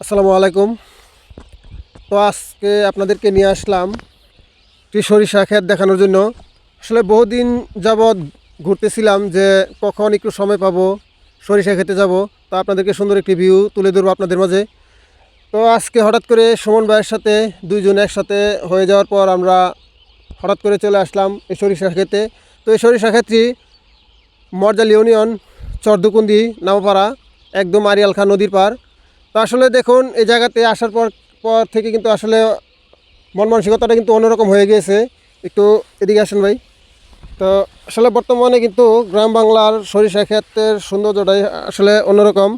আসসালামু আলাইকুম। তো আজকে আপনাদেরকে নিয়ে আসলাম একটি সরিষা ক্ষেত দেখানোর জন্য। আসলে বহুদিন যাবৎ ঘুরতেছিলাম যে কখন একটু সময় পাবো, সরিষা খেতে যাব। তো আপনাদেরকে সুন্দর একটি ভিউ তুলে ধরবো আপনাদের মাঝে। তো আজকে হঠাৎ করে সুমন ভাইয়ের সাথে দুইজন একসাথে হয়ে যাওয়ার পর আমরা হঠাৎ করে চলে আসলাম এই সরিষা খেতে তো এই সরিষা ক্ষেত্রে মর্জাল ইউনিয়ন চরদুকুন্দি নামপাড়া, একদম আরিয়াল খান নদীর পার তো আসলে দেখুন, এই জায়গাতে আসার পর পর থেকে কিন্তু আসলে মন মানসিকতাটা কিন্তু অন্যরকম হয়ে গিয়েছে। একটু এদিকে আসেন ভাই। তো আসলে বর্তমানে কিন্তু গ্রাম বাংলার সরিষা ক্ষেতের সৌন্দর্যটাই আসলে অন্যরকম।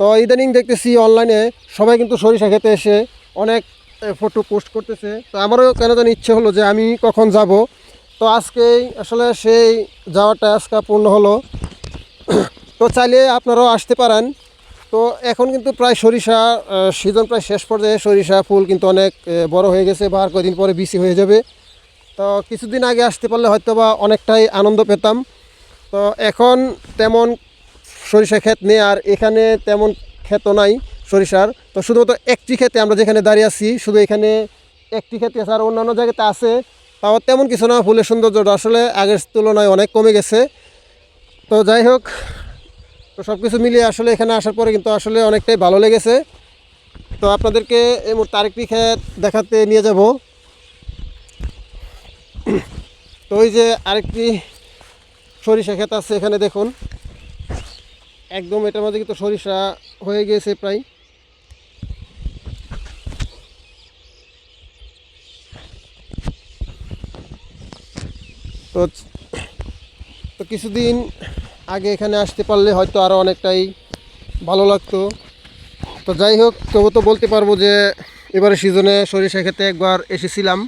তো ইদানিং দেখতেছি অনলাইনে সবাই কিন্তু সরিষা খেতে এসে অনেক ফটো পোস্ট করতেছে। তো আমারও কেন জানি ইচ্ছে হলো যে আমি কখন যাব। তো আজকেই আসলে সেই যাওয়াটা আজকে পূর্ণ হলো। তো চাইলে আপনারাও আসতে পারেন। তো এখন কিন্তু প্রায় সরিষা সিজন প্রায় শেষ পর্যায়ে। সরিষা, ফুল কিন্তু অনেক বড় হয়ে গেছে বা আর কদিন পরে বিসি হয়ে যাবে। তো কিছুদিন আগে আসতে পারলে হয়তো বা অনেকটাই আনন্দ পেতাম। তো এখন তেমন সরিষা ক্ষেত নেই, আর এখানে তেমন ক্ষেত নাই সরিষার। তো শুধুমাত্র একটি ক্ষেতে আমরা যেখানে দাঁড়িয়ে আছি, শুধু এখানে একটি ক্ষেতে আছে আর অন্যান্য জায়গাতে আছে, তাও তেমন কিছু না, ফুলের সৌন্দর্যটা আসলে আগের তুলনায় অনেক কমে গেছে। তো যাই হোক তো সব কিছু মিলিয়ে আসলে এখানে আসার পরে কিন্তু আসলে অনেকটাই ভালো লেগেছে। তো আপনাদেরকে এই মুহূর্তে আরেকটি ক্ষেত দেখাতে নিয়ে যাব। তো ওই যে আরেকটি সরিষা ক্ষেত আছে এখানে দেখুন। একদম এটার মধ্যে কিন্তু সরিষা হয়ে গিয়েছে প্রায়। তো তো কিছুদিন আগে এখানে আসতে পারলে হয়তো আরও অনেকটাই ভালো লাগতো। তো যাই হোক, তবু তো বলতে পারব যে এবারে সিজনে সরিষা খেতে একবার এসেছিলাম।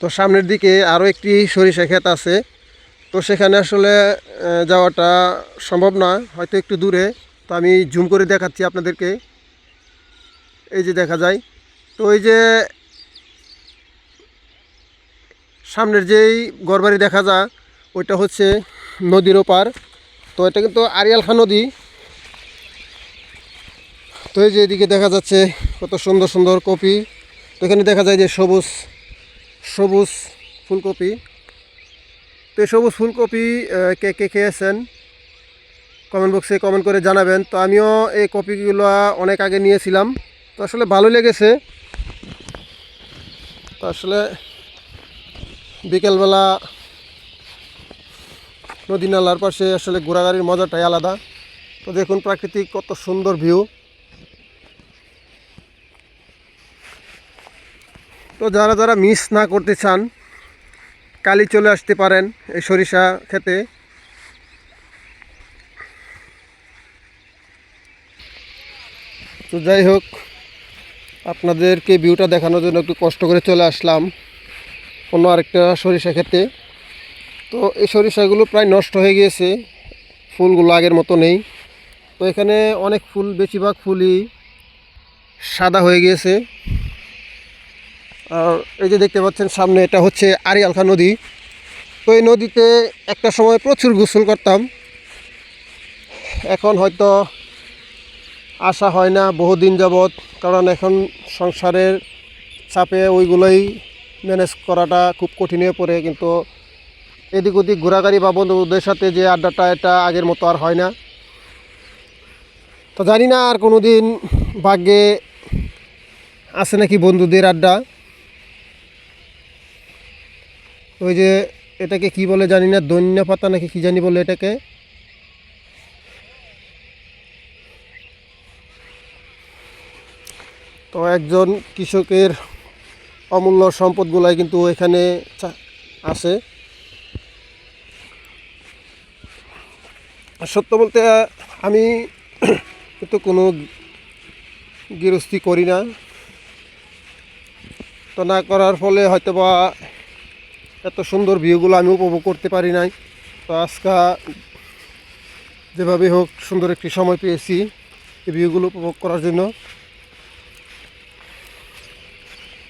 তো সামনের দিকে আরও একটি সরিষা ক্ষেত আছে। তো সেখানে আসলে যাওয়াটা সম্ভব না, হয়তো একটু দূরে। তো আমি জুম করে দেখাচ্ছি আপনাদেরকে। এই যে দেখা যায়। তো এই যে সামনের যেই গড়বাড়ি দেখা যায়, ওইটা হচ্ছে নদীর ওপার। তো এটা কিন্তু আরিয়াল খান নদী। তো এই যে এদিকে দেখা যাচ্ছে কত সুন্দর সুন্দর কপি। তো এখানে দেখা যায় যে সবুজ সবুজ ফুলকপি। তো এই সবুজ ফুলকপি কে কে খেয়েছেন? কমেন্ট বক্সে কমেন্ট করে জানাবেন। তো আমিও এই কপিগুলো অনেক আগে নিয়েছিলাম। তো আসলে ভালো লেগেছে। তো আসলে বিকেলবেলা নদী নালার পাশে আসলে ঘোরাঘুরির মজাটাই আলাদা। তো দেখুন প্রাকৃতিক কত সুন্দর ভিউ। তো যারা যারা মিস না করতে চান কালি চলে আসতে পারেন এই সরিষা খেতে তো যাই হোক, আপনাদেরকে ভিউটা দেখানোর জন্য একটু কষ্ট করে চলে আসলাম। অন্য আরেকটা সরিষা খেতে তো এই সরিষাগুলো প্রায় নষ্ট হয়ে গিয়েছে। ফুলগুলো আগের মতো নেই। তো এখানে অনেক ফুল, বেশিরভাগ ফুলই সাদা হয়ে গিয়েছে। আর এই যে দেখতে পাচ্ছেন সামনে, এটা হচ্ছে আরিয়ালখা নদী। তো এই নদীতে একটা সময় প্রচুর গোসল করতাম। এখন হয়তো আসা হয় না বহুদিন যাবৎ, কারণ এখন সংসারের চাপে ওইগুলোই ম্যানেজ করাটা খুব কঠিন হয়ে পড়ে, কিন্তু এদিক ওদিক ঘোরাঘুরি বা বন্ধুদের সাথে যে আড্ডাটা, এটা আগের মতো আর হয় না। তো জানি না আর কোনো দিন ভাগ্যে আছে নাকি বন্ধুদের আড্ডা। ওই যে এটাকে কি বলে জানি না, দৈন্য পাতা নাকি কি জানি বলে এটাকে। তো একজন কৃষকের অমূল্য সম্পদগুলাই কিন্তু এখানে আছে। সত্য বলতে, আমি কিন্তু কোনো গৃহস্থী করি না। তো না করার ফলে হয়তো বা এত সুন্দর ভিউগুলো আমি উপভোগ করতে পারি নাই। তো আজকা যেভাবে হোক সুন্দর একটি সময় পেয়েছি এই ভিউগুলো উপভোগ করার জন্য।